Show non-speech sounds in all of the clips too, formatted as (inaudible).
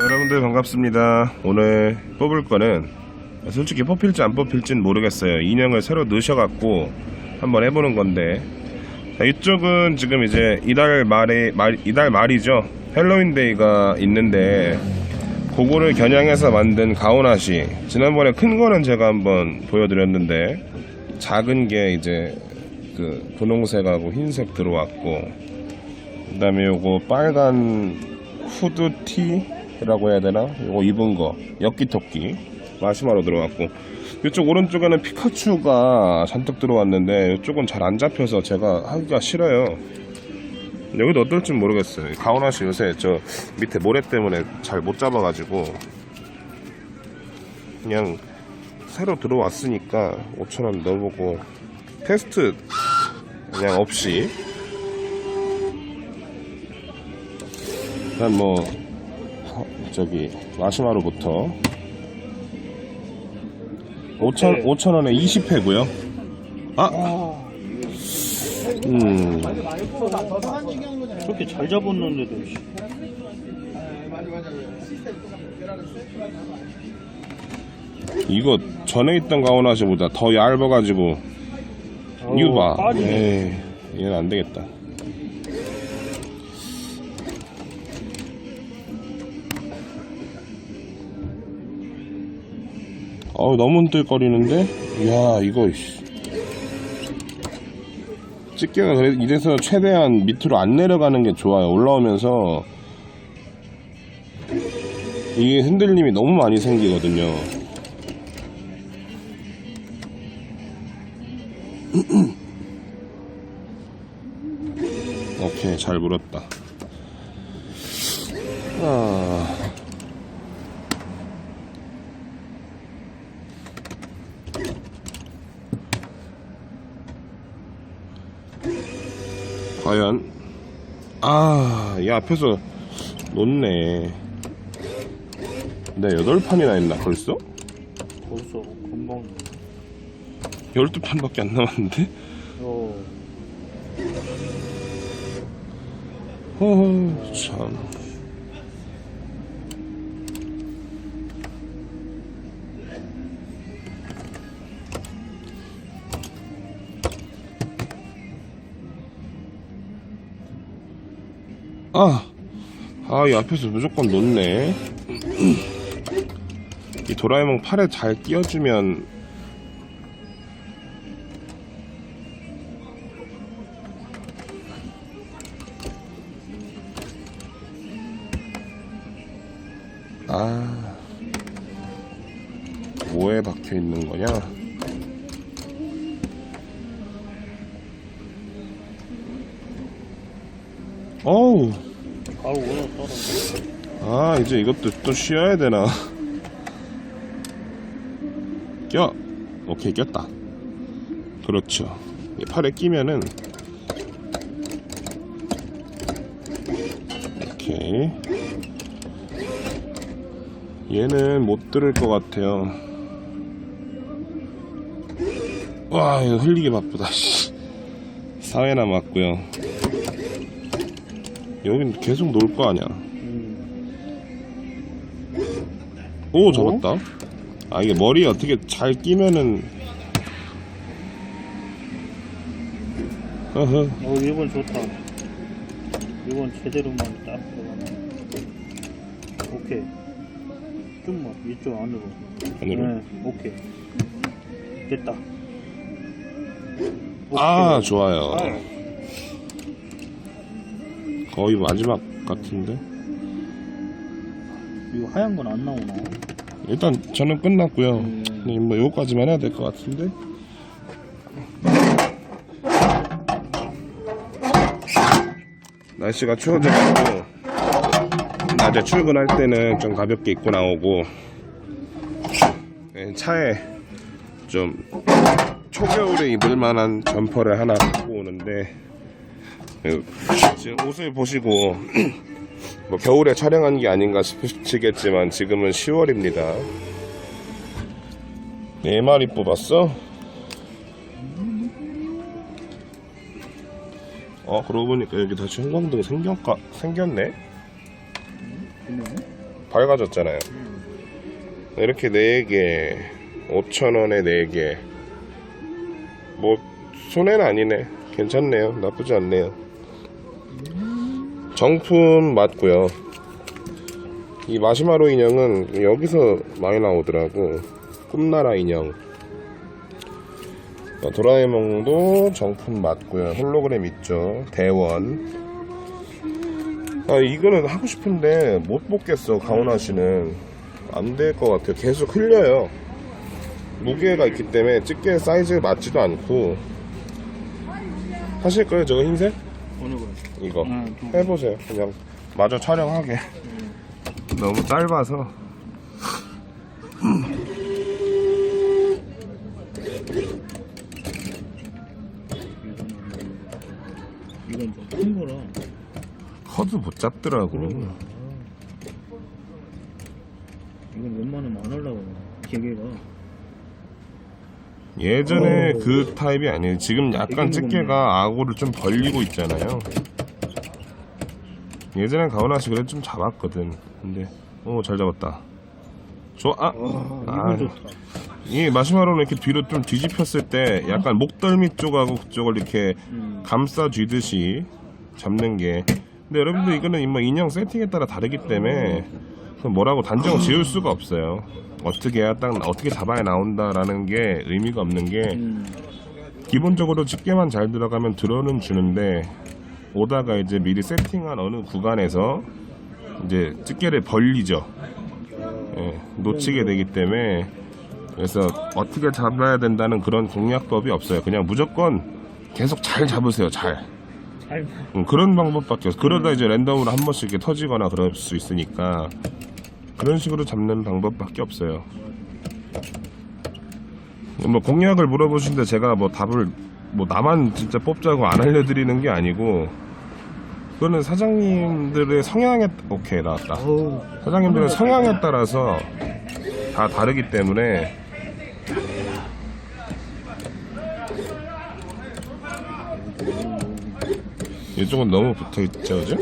여러분들 반갑습니다. 오늘 뽑을 거는 솔직히 뽑힐지 안 뽑힐지는 모르겠어요. 인형을 새로 넣으셔갖고 한번 해보는 건데 자, 이쪽은 지금 이제 이달 말에 말, 이달 말이죠. 헬로윈데이가 있는데 그거를 겨냥해서 만든 가오나시 지난번에 큰 거는 제가 한번 보여드렸는데 작은 게 이제 그 분홍색하고 흰색 들어왔고 그 다음에 요거 빨간 후드티라고 해야 되나? 요거 입은 거 엽기토끼 마시마로 들어왔고 이쪽 오른쪽에는 피카츄가 잔뜩 들어왔는데 이쪽은 잘 안 잡혀서 제가 하기가 싫어요 여기도 어떨지 모르겠어요 가오나시 요새 저 밑에 모래 때문에 잘 못 잡아가지고 그냥 새로 들어왔으니까 5천원 넣어보고 테스트 그냥 없이 일단 뭐 어, 저기 마시마로부터 5천 네. 5천 원에 20회고요. 아, 음, 저렇게 잘 잡았는데도 씨. 이거 전에 있던 가오나시보다 더 얇아가지고 이거 봐. 에이, 얘는 안 되겠다. 어우 너무 흔들거리는데? 이야 이거 씨. 집게가 이래서 최대한 밑으로 안 내려가는 게 좋아요. 올라오면서 이게 흔들림이 너무 많이 생기거든요. (clears throat) 오케이 잘 물었다. 아... 과연? 아이 앞에서 놓네. 네 여덟 판이나 했나 벌써? 벌써 금방. 열두 판밖에 안 남았는데? 어, 허허 참 아, 아, 이 앞에서 무조건 놓네. 이 도라에몽 팔에 잘 끼워주면 아, 뭐에 박혀 있는 거냐? 어우, 바로 올라 떨어져. 아, 이제 이것도 또 쉬어야 되나? 껴! 오케이, 꼈다. 그렇죠. 이 팔에 끼면은, 오케이. 얘는 못 들을 것 같아요. 와, 이거 흘리기 바쁘다, 씨. 사회 남았고요. 여긴 계속 놀 거 아니야. 음, 오 잡았다 아 이게 머리에 어떻게 잘 끼면은 허허 어, 이번 좋다. 이번 제대로만 딱 들어가네. 오케이. 좀만 이쪽 안으로. 안으로 네, 오케이. 됐다. 아 오케이. 좋아요 아, 거의 마지막 같은데 이거 하얀 건 안 나오나? 일단 저는 끝났고요 음. 네, 뭐 요거까지만 해야 될 것 같은데 날씨가 추워져가지고 낮에 출근할 때는 좀 가볍게 입고 나오고 네, 차에 좀 초겨울에 입을 만한 점퍼를 하나 갖고 오는데 네, 지금 옷을 보시고 뭐 겨울에 촬영한 게 아닌가 싶으시겠지만 지금은 10월입니다. 네 마리 뽑았어? 어 그러고 보니까 여기 다시 형광등 생겼까, 생겼네? 밝아졌잖아요 이렇게 4개 5천원에 4개 뭐 손해는 아니네 괜찮네요 나쁘지 않네요 정품 맞고요. 이 마시마로 인형은 여기서 많이 나오더라고. 꿈나라 인형. 어, 도라에몽도 정품 맞고요. 홀로그램 있죠. 대원. 아 이거는 하고 싶은데 못 뽑겠어 가오나 씨는. 안 될 것 같아요. 계속 흘려요. 무게가 있기 때문에 집게 사이즈에 맞지도 않고. 하실 거예요 저거 흰색? 어느 거? 이거 아, 두 해보세요 그냥 마저 촬영하게 너무 짧아서 이건 좀 큰 거라. 커드 못 잡더라고 이건 웬만하면 안 하려고 기계가. 예전에 어. 그 타입이 아니에요. 지금 약간 집게가 악어를 좀 벌리고 있잖아요. 예전엔 가오나 씨 그래도 좀 잡았거든. 근데 오 잘 잡았다. 좋아. 아, 와, 아. 이 마시마로는 이렇게 뒤로 좀 뒤집혔을 때 약간 목덜미 쪽하고 그쪽을 이렇게 음. 감싸 쥐듯이 잡는 게. 근데 여러분들 이거는 뭐 인형 세팅에 따라 다르기 때문에 그 뭐라고 단정 지을 수가 없어요 어떻게 해야 딱 어떻게 잡아야 나온다라는 게 의미가 없는 게 음. 기본적으로 집게만 잘 들어가면 들어는 주는데 오다가 이제 미리 세팅한 어느 구간에서 이제 집게를 벌리죠 예, 놓치게 되기 때문에 그래서 어떻게 잡아야 된다는 그런 공략법이 없어요 그냥 무조건 계속 잘 잡으세요 잘 잘. 음, 그런 방법밖에 없어. 그러다 이제 랜덤으로 한 번씩 이렇게 터지거나 그럴 수 있으니까 그런 식으로 잡는 방법밖에 없어요. 뭐 공약을 물어보시는데 제가 뭐 답을 뭐 나만 진짜 뽑자고 안 알려드리는 게 아니고 그거는 사장님들의 성향에 오케이 나왔다. 사장님들의 성향에 따라서 다 다르기 때문에 이쪽은 너무 붙어 있죠, 그죠?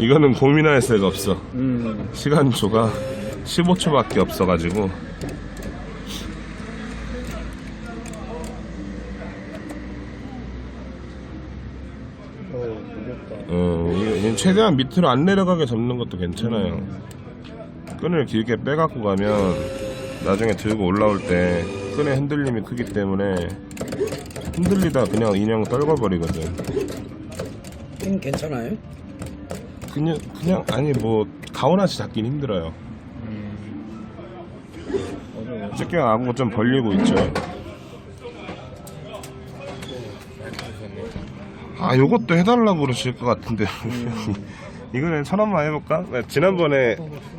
이거는 고민할 새가 없어. 음. 시간초가 15초밖에 없어가지고 어. 어, 최대한 밑으로 안 내려가게 잡는 것도 괜찮아요. 끈을 길게 빼갖고 가면 나중에 들고 올라올 때 끈의 흔들림이 크기 때문에 흔들리다 그냥 인형 떨궈버리거든. 힘 괜찮아요? 그냥 그냥 아니 뭐 가오나시 잡긴 힘들어요. 집게가 아무 좀 벌리고 있죠. 아, 요것도 해달라고 그러실 것 같은데. (laughs) 이거는 천 원만 해볼까? 네, 지난번에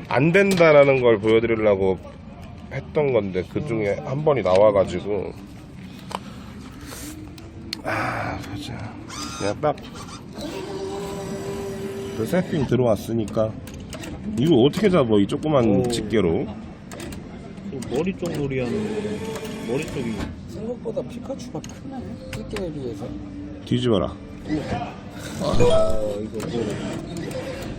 안 된다라는 걸 보여드리려고 했던 건데, 그 중에 한 번이 나와가지고. 아, 보자. 그냥 딱. 그 세팅 들어왔으니까. 이거 어떻게 잡아, 이 조그만 오. 집게로. 그 머리 쪽 놀이 하는 거는 머리 쪽이 생각보다 피카츄가 크네. 띠게에 비해서. 뒤집어라. 아 이거 뭐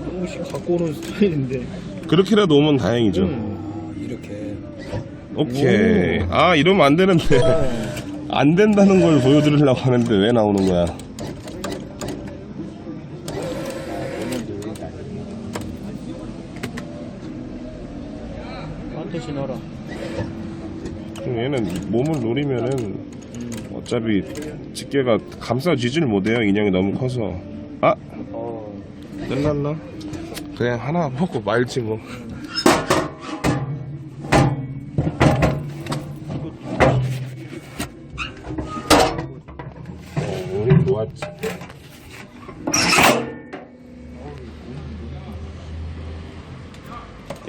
조금씩 갖고 오는 스타일인데 그렇게라도 오면 다행이죠. 음. 아, 이렇게. 오케이. 아, 이러면 안 되는데. 안 된다는 걸 보여드리려고 하는데 왜 나오는 거야? 한테 신어라 그럼 얘는 몸을 노리면은 어차피 집게가 감싸지질 못해요. 인형이 너무 커서. 아, 어 끝났나? 그냥 하나 먹고 말지 뭐. 어, 우리 놓았지.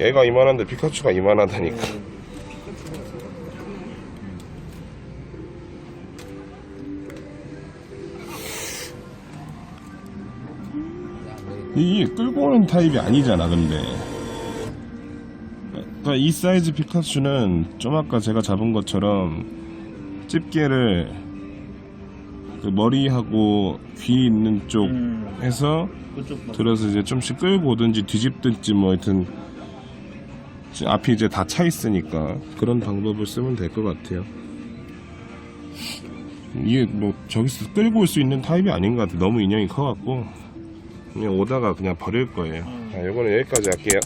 얘가 이만한데 피카츄가 이만하다니까. 이 끌고 오는 타입이 아니잖아, 근데. 그러니까 이 사이즈 피카츄는 좀 아까 제가 잡은 것처럼 집게를 그 머리하고 귀 있는 쪽 음, 해서 그쪽. 들어서 이제 좀씩 끌고 오든지 뒤집든지 뭐 하여튼 앞이 이제 다 차 있으니까 그런 방법을 쓰면 될 것 같아요. 이게 뭐 저기서 끌고 올 수 있는 타입이 아닌 것 같아. 너무 인형이 커갖고 그냥 오다가 그냥 버릴 거예요. 자, 이거는 여기까지 할게요.